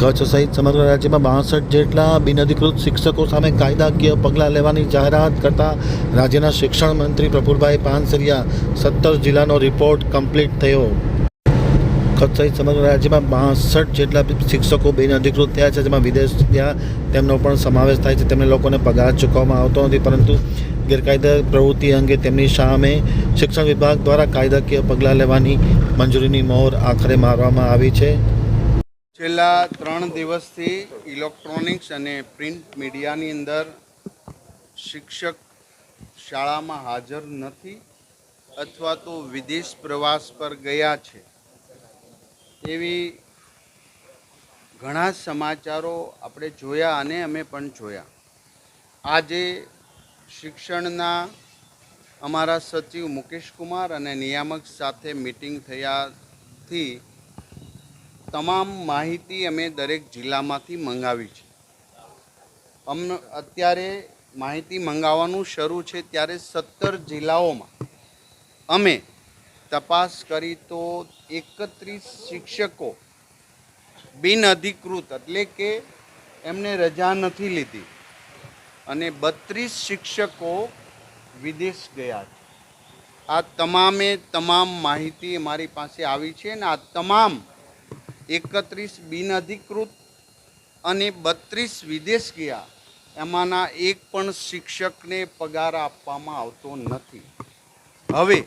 કચ્છ સહિત સમગ્ર રાજ્યમાં બાસઠ જેટલા બિનઅધિકૃત શિક્ષકો સામે કાયદાકીય પગલાં લેવાની જાહેરાત કરતા રાજ્યના શિક્ષણ મંત્રી પ્રફુલભાઈ પાનસરિયા સત્તર જિલ્લાનો રિપોર્ટ કમ્પ્લીટ થયો. કચ્છ સહિત સમગ્ર રાજ્યમાં બાસઠ જેટલા શિક્ષકો બિનઅધિકૃત થયા છે, જેમાં વિદેશ ત્યાં તેમનો પણ સમાવેશ થાય છે. તેમને લોકોને પગાર ચૂકવવામાં આવતો નથી, પરંતુ ગેરકાયદે પ્રવૃત્તિ અંગે તેમની સામે શિક્ષણ વિભાગ દ્વારા કાયદાકીય પગલાં લેવાની મંજૂરીની મહોર આખરે મારવામાં આવી છે. છેલ્લા ત્રણ દિવસથી ઇલેક્ટ્રોનિક્સ અને પ્રિન્ટ મીડિયાની અંદર શિક્ષક શાળામાં હાજર નથી અથવા તો વિદેશ પ્રવાસ પર ગયા છે. એવી ઘણા સમાચારો આપણે જોયા અને અમે પણ જોયા. આજે શિક્ષણના અમારા સચિવ મુકેશ કુમાર અને નિયામક સાથે મિટિંગ થયાથી તમામ માહિતી અમે દરેક જિલ્લામાંથી મંગાવી છે. અમને અત્યારે માહિતી મંગાવવાનું શરૂ છે ત્યારે સત્તર જિલ્લાઓમાં. અમે તપાસ કરી તો એકત્રીસ શિક્ષકો બિનઅધિકૃત એટલે કે એમને રજા નથી લીધી. અને બત્રીસ શિક્ષકો વિદેશ ગયા છે. આ તમામે તમામ માહિતી અમારી પાસે આવી છે અને આ તમામ એકત્રીસ બિનઅધિકૃત અને બત્રીસ વિદેશ ગયા. એમાંના એક પણ શિક્ષકને પગાર આપવામાં આવતો નથી. હવે,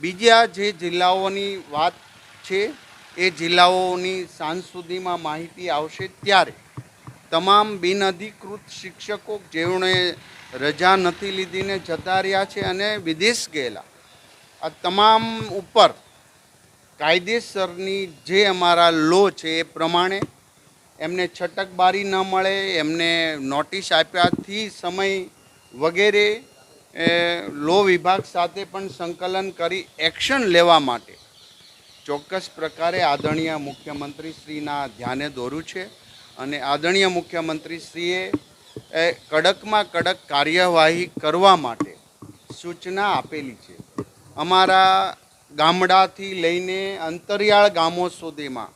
બીજા જે જિલ્લાઓની વાત છે, એ જિલ્લાઓની સાંજ સુધીમાં માહિતી આવશે ત્યારે તમામ બિનઅધિકૃત શિક્ષકો જેઓને રજા નથી લીધીને જતા રહ્યા છે અને વિદેશ ગયેલા, આ તમામ ઉપર કાયદેસરની જે અમારા લો છે એ પ્રમાણે એમને છટકબારી ન મળે, એમને નોટિસ આપ્યાથી સમય વગેરે લો વિભાગ સાથે પણ સંકલન કરી એક્શન લેવા માટે ચોક્કસ પ્રકારે આદરણીય મુખ્યમંત્રીશ્રીના ધ્યાને દોર્યું છે અને આદરણીય મુખ્યમંત્રીશ્રીએ કડકમાં કડક કાર્યવાહી કરવા માટે સૂચના આપેલી છે. અમારા ગામડાથી લઈને અંતરિયાળ ગામો સુધીમાં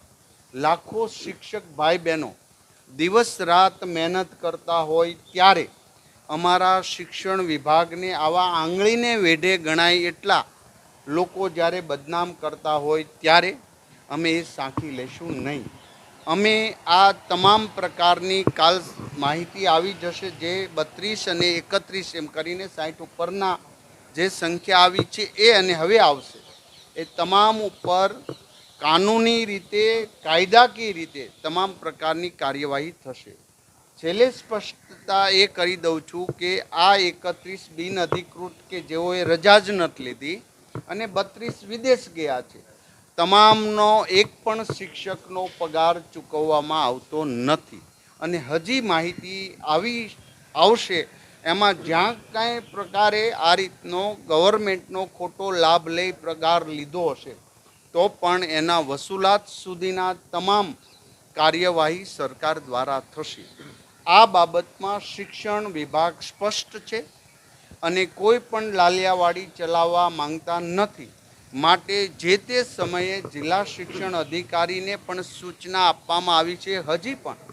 લાખો શિક્ષક ભાઈ બહેનો દિવસ રાત મહેનત કરતા હોય ત્યારે અમારા શિક્ષણ વિભાગને આવા આંગળીને વેઢે ગણાય એટલા લોકો જ્યારે બદનામ કરતા હોય ત્યારે અમે એ સાંખી લેશું નહીં. અમે આ તમામ પ્રકારની કાલ માહિતી આવી જશે જે બત્રીસ અને એકત્રીસ એમ કરીને સાઠ ઉપરના જે સંખ્યા આવી છે એ અને હવે આવશે. એ તમામ ઉપર કાનૂની રીતે, કાયદાકીય રીતે તમામ પ્રકારની કાર્યવાહી થશે. છેલ્લે સ્પષ્ટતા એ કરી દઉં છું કે આ એકત્રીસ બિનઅધિકૃત કે જેઓએ રજા જ નથી લીધી અને બત્રીસ વિદેશ ગયા છે, તમામનો એક પણ શિક્ષકનો પગાર ચૂકવવામાં આવતો નથી. અને હજી માહિતી આવી, આવશે એમાં જ્યાં કાંઈ પ્રકારે આ રીતનો ગવર્મેન્ટનો ખોટો લાભ લઈ પગાર લીધો હશે, તો પણ એના વસૂલાત સુધીના તમામ કાર્યવાહી સરકાર દ્વારા થશે. આ બાબતમાં શિક્ષણ વિભાગ સ્પષ્ટ છે અને કોઈ પણ લાલિયાવાડી ચલાવવા માંગતા નથી. માટે જે તે સમયે જિલ્લા શિક્ષણ અધિકારીને પણ સૂચના આપવામાં આવી છે, હજી પણ